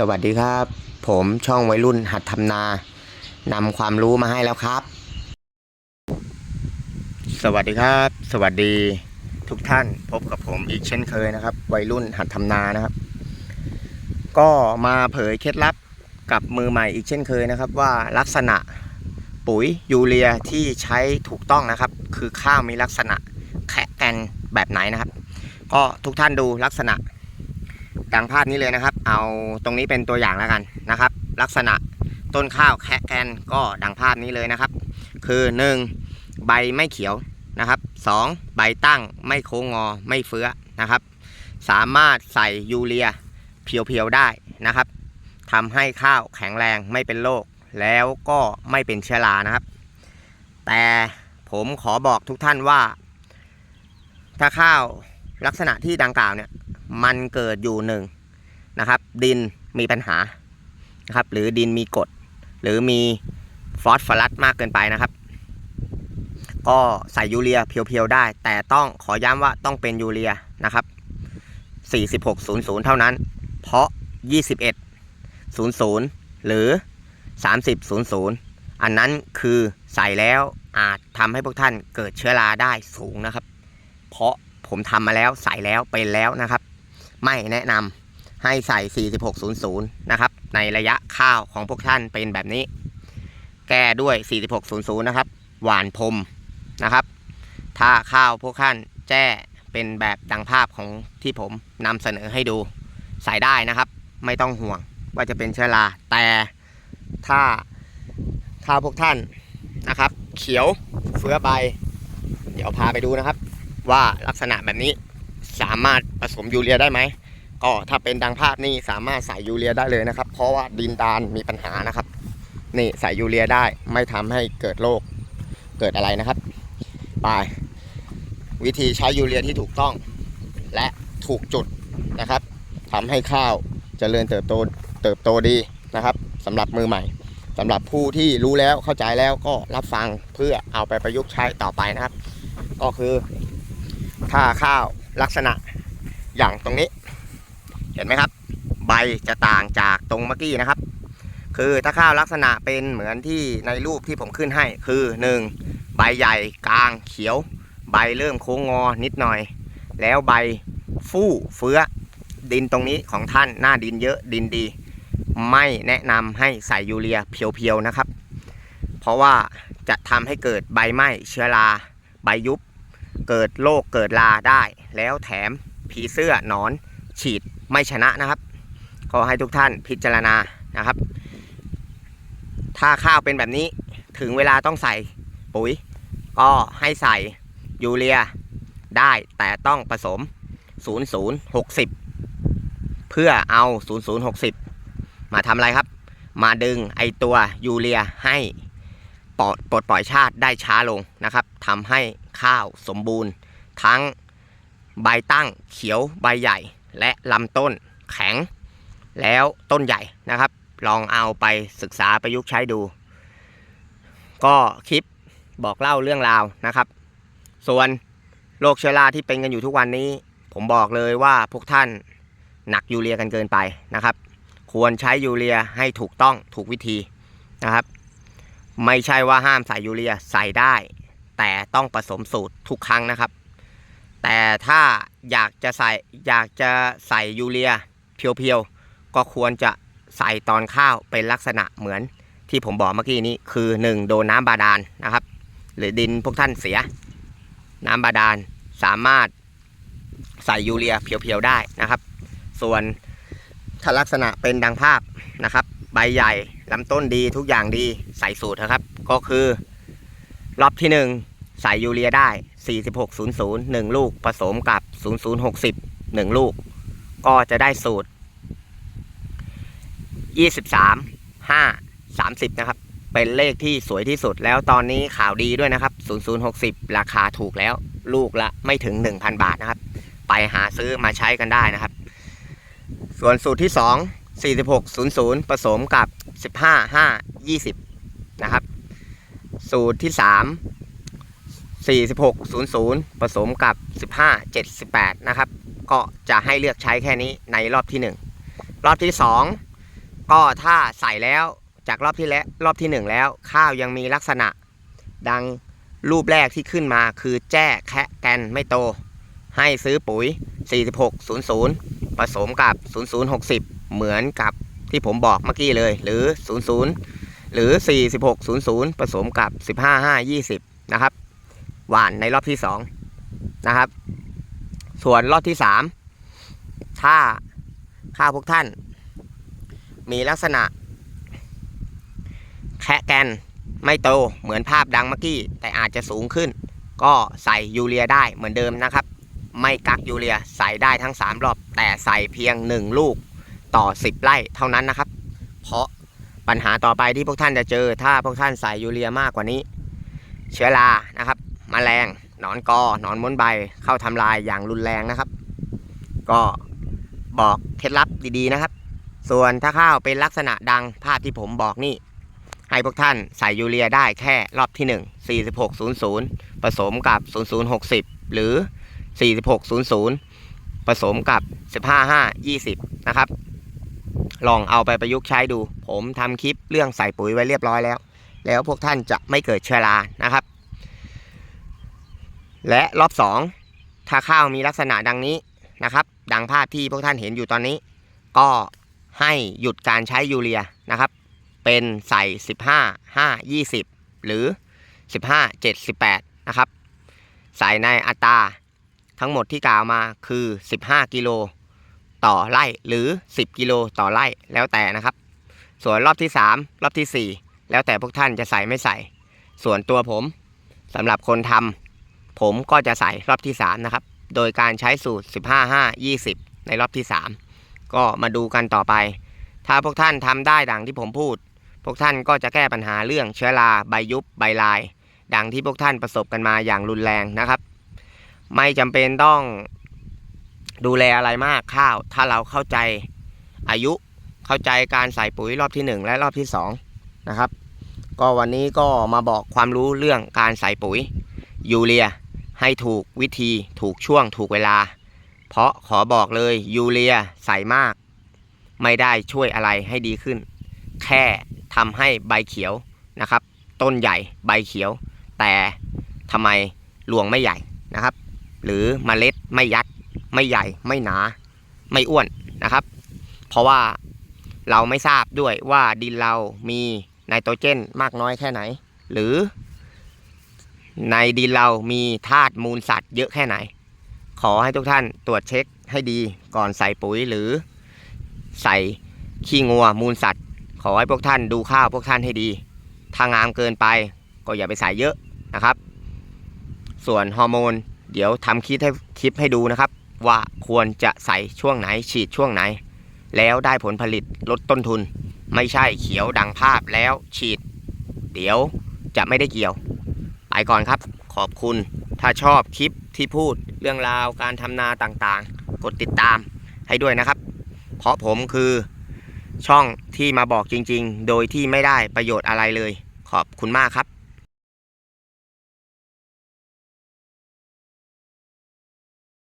สวัสดีครับ ผมช่องวัยรุ่นหัดทำนานำความรู้มาให้แล้วครับ สวัสดีครับ สวัสดีทุกท่านพบกับผมอีกเช่นเคยนะครับ วัยรุ่นหัดทำนานะครับ ก็มาเผยเคล็ดลับกับมือใหม่อีกเช่นเคยนะครับ ว่าลักษณะปุ๋ยยูเรียที่ใช้ถูกต้องนะครับ คือข้าวมีลักษณะแข็แกนแบบไหนนะครับ ก็ทุกท่านดูลักษณะ ดังภาพนี้เลยนะครับ เอาตรงนี้เป็นตัวอย่างแล้วกันนะครับ ลักษณะต้นข้าวแคะแกนก็ดังภาพนี้เลยนะครับ คือ 1. ใบไม่เขียวนะครับ 2. ใบตั้งไม่โค้งงอไม่เฟื้อนะครับ สามารถใส่ยูเรียเพียวๆได้นะครับทำให้ข้าวแข็งแรงไม่เป็นโรคแล้วก็ไม่เป็นเชื้อรานะครับ แต่ผมขอบอกทุกท่านว่า ถ้าข้าวลักษณะที่ดังกล่าวเนี่ย มันเกิดอยู่หนึ่งนะครับ ดินมีปัญหานะครับ หรือดินมีกรดหรือมีฟอสฟอรัสมากเกินไปนะครับ ก็ใส่ยูเรียเพียวๆได้ แต่ต้องขอย้ำว่าต้องเป็นยูเรียนะครับ 4600 เท่านั้น เพราะ 2100 หรือ 3000 อันนั้นคือใส่แล้วอาจทำให้พวกท่านเกิดเชื้อราได้สูงนะครับ เพราะผมทำมาแล้วใส่แล้วเป็นแล้วนะครับ ไม่แนะนำให้ใส่ 4600 นะครับ ในระยะข้าวของพวกท่านเป็นแบบนี้ แก้ด้วย 4600 นะครับ หวานพรมนะครับ ถ้าข้าวพวกท่านแจ้เป็นแบบดังภาพของที่ผมนำเสนอให้ดูใส่ได้นะครับ ไม่ต้องห่วงว่าจะเป็นเชื้อราแต่ถ้าข้าวพวกท่านนะครับ เขียวเฟื้อใบ เดี๋ยวพาไปดูนะครับ ว่าลักษณะแบบนี้ สามารถผสมยูเรียได้ไหมก็ถ้าเป็นดังภาพนี่สามารถใส่ยูเรียได้เลยนะครับ เพราะว่าดินดานมีปัญหานะครับ นี่ใส่ยูเรียได้ไม่ทำให้เกิดโรคเกิดอะไรนะครับไปวิธีใช้ยูเรียที่ถูกต้อง และถูกจุดนะครับทำให้ข้าวเจริญเติบโตเติบโตดีนะครับสำหรับมือใหม่สำหรับผู้ที่รู้แล้วเข้าใจแล้วก็รับฟังเพื่อเอาไปประยุกต์ใช้ต่อไปนะครับ ก็คือถ้าข้าว ลักษณะอย่างตรงนี้ เห็นไหมครับ ใบจะต่างจากตรงเมื่อกี้นะครับ คือถ้าข้าวลักษณะเป็นเหมือนที่ในรูปที่ผมขึ้นให้คือ 1. ใบใหญ่กลางเขียว ใบเริ่มโค้งงอนิดหน่อย แล้วใบฟู่เฟื้อ ดินตรงนี้ของท่านหน้าดินเยอะดินดี ไม่แนะนำให้ใส่ยูเรียเพียวๆนะครับ เพราะว่าจะทำให้เกิดใบไหม้เชื้อรา ใบยุบ เกิดโรคเกิดลาได้ แล้วแถมผีเสื้อหนอนฉีดไม่ชนะนะครับ ขอให้ทุกท่านพิจารณานะครับ ถ้าข้าวเป็นแบบนี้ถึงเวลาต้องใส่ปุ๋ย ก็ให้ใส่ยูเรียได้แต่ต้องผสม 0060 เพื่อเอา 0060 มาทำอะไรครับ มาดึงไอตัวยูเรียให้ปลดปลดปล่อยชาติได้ช้าลงนะครับทำให้ ข้าวสมบูรณ์ ทั้งใบตั้งเขียวใบใหญ่ และลำต้นแข็ง แล้วต้นใหญ่นะครับ ลองเอาไปศึกษาประยุกต์ใช้ดู ก็คลิปบอกเล่าเรื่องราวนะครับ ส่วนโรคเชื้อราที่เป็นกันอยู่ทุกวันนี้ ผมบอกเลยว่าพวกท่านหนักยูเรียกันเกินไปนะครับ ควรใช้ยูเรียให้ถูกต้องถูกวิธีนะครับ ไม่ใช่ว่าห้ามใส่ยูเรียใส่ได้ แต่ต้องผสมสูตรทุกครั้งนะครับ แต่ถ้าอยากจะใส่อยากจะใส่ยูเรียเพียวๆ ก็ควรจะใส่ตอนข้าวเป็นลักษณะเหมือนที่ผมบอกเมื่อกี้นี้คือ 1 โดนน้ำบาดาลนะครับ หรือดินพวกท่านเสีย น้ำบาดาลสามารถใส่ยูเรียเพียวๆได้นะครับ ส่วนถ้าลักษณะเป็นดังภาพนะครับ ใบใหญ่ลำต้นดีทุกอย่างดีใส่สูตรนะครับ ก็คือ รอบที่ 1 ใส่ยูเรียได้ 4600 1 ลูกผสมกับ 0060 1 ลูก ก็จะได้สูตร 23 5 30 นะครับ เป็นเลขที่สวยที่สุดแล้วตอนนี้ข่าวดีด้วยนะครับ 0060 ราคาถูกแล้ว ลูกละไม่ถึง 1,000 บาทนะครับ ไปหาซื้อมาใช้กันได้นะครับ ส่วนสูตรที่ 2 4600 ผสมกับ 15 5 20 นะครับ สูตรที่3 4600 ผสมกับ 15 78 นะครับ ก็จะให้เลือกใช้แค่นี้ในรอบที่ 1 รอบที่ 2 ก็ถ้าใส่แล้วจากรอบที่แล้วรอบที่หนึ่งแล้ว ข้าวยังมีลักษณะ ดังรูปแรกที่ขึ้นมาคือแจ้แคะแกนไม่โต ให้ซื้อปุ๋ย 4600 ผสมกับ 0060 เหมือนกับที่ผมบอกเมื่อกี้เลย หรือ 00 หรือ 4600 ผสมกับ 15520 นะครับ หวานในรอบที่ 2 นะครับ ส่วนรอบที่ 3 ถ้าข้าวพวกท่าน มีลักษณะ แคะแกนไม่โตเหมือนภาพดังเมื่อกี้ แต่อาจจะสูงขึ้น ก็ใส่ยูเรียได้เหมือนเดิมนะครับ ไม่กักยูเรียใส่ได้ทั้ง 3 รอบ แต่ใส่เพียง 1 ลูกต่อ 10 ไร่เท่านั้นนะครับ เพราะ ปัญหาต่อไปที่พวกท่านจะเจอ ถ้าพวกท่านใส่ยูเรียมากกว่านี้ เชื้อรานะครับมแมลงหนอนกอหนอนม้นใบเข้าทำลายอย่างรุนแรงนะครับ ก็บอกเคล็ดลับดีๆนะครับ ส่วนถ้าข้าวเป็นลักษณะดังภาพที่ผมบอกนี่ ให้พวกท่านใส่ยูเรียได้แค่รอบที่ 1 4600 ผสมกับ 0060 หรือ 4600 ผสมกับ 15520 นะครับ ลองเอาไปประยุกต์ใช้ดู ผมทำคลิปเรื่องใส่ปุ๋ยไว้เรียบร้อยแล้ว แล้วพวกท่านจะไม่เกิดเชื้อรานะครับ และรอบ 2 ถ้าข้าวมีลักษณะดังนี้นะครับ ดังภาพที่พวกท่านเห็นอยู่ตอนนี้ ก็ให้หยุดการใช้ยูเรียนะครับ เป็นใส่ 15 5 20 หรือ 15 7 18นะครับ ใส่ในอัตราทั้งหมดที่กล่าวมาคือ 15 กิโล ต่อไร่หรือ 10 กิโลต่อไร่แล้วแต่นะครับ ส่วนรอบที่ 3 รอบทีสี่ 4 แล้วแต่พวกท่านจะใส่ไม่ใส่ ส่วนตัวผมสำหรับคนทำผมก็จะใส่รอบที่ 3 นะครับ โดยการใช้สูตร 15 5 20 ในรอบที่ 3 ก็มาดูกันต่อไป ถ้าพวกท่านทำได้ดังที่ผมพูด พวกท่านก็จะแก้ปัญหาเรื่องเชื้อราใบยุบใบลาย ดังที่พวกท่านประสบกันมาอย่างรุนแรงนะครับ ไม่จำเป็นต้อง ดูแลอะไรมากข้าว ถ้าเราเข้าใจอายุเข้าใจการใส่ปุ๋ยรอบที่ 1 และรอบที่2นะครับ ก็วันนี้ก็มาบอกความรู้เรื่องการใส่ปุ๋ยยูเรีย ให้ถูกวิธีถูกช่วงถูกเวลา เพราะขอบอกเลยยูเรียใส่มาก ไม่ได้ช่วยอะไรให้ดีขึ้น แค่ทำให้ใบเขียวนะครับ ต้นใหญ่ใบเขียว แต่ทำไมรวงไม่ใหญ่นะครับ หรือเมล็ดไม่ยัด ไม่ใหญ่ไม่หนา ไม่อ้วนนะครับ เพราะว่าเราไม่ทราบด้วยว่าดินเรามีไนโตรเจนมากน้อยแค่ไหน หรือในดินเรามีธาตุมูลสัตว์เยอะแค่ไหน ขอให้ทุกท่านตรวจเช็คให้ดีก่อนใส่ปุ๋ยหรือใส่ขี้งัวมูลสัตว์ ขอให้พวกท่านดูข้าวพวกท่านให้ดี ถ้างามเกินไปก็อย่าไปใส่เยอะนะครับ ส่วนฮอร์โมน เดี๋ยวทำคลิปให้คลิปให้ดูนะครับ ว่าควรจะใส่ช่วงไหนฉีดช่วงไหน แล้วได้ผลผลิตลดต้นทุน ไม่ใช่เขียวดังภาพแล้วฉีด เดี๋ยวจะไม่ได้เกี่ยว ไปก่อนครับ ขอบคุณถ้าชอบคลิปที่พูดเรื่องราวการทำนาต่างๆ กดติดตามให้ด้วยนะครับ เพราะผมคือช่องที่มาบอกจริงๆ โดยที่ไม่ได้ประโยชน์อะไรเลย ขอบคุณมากครับ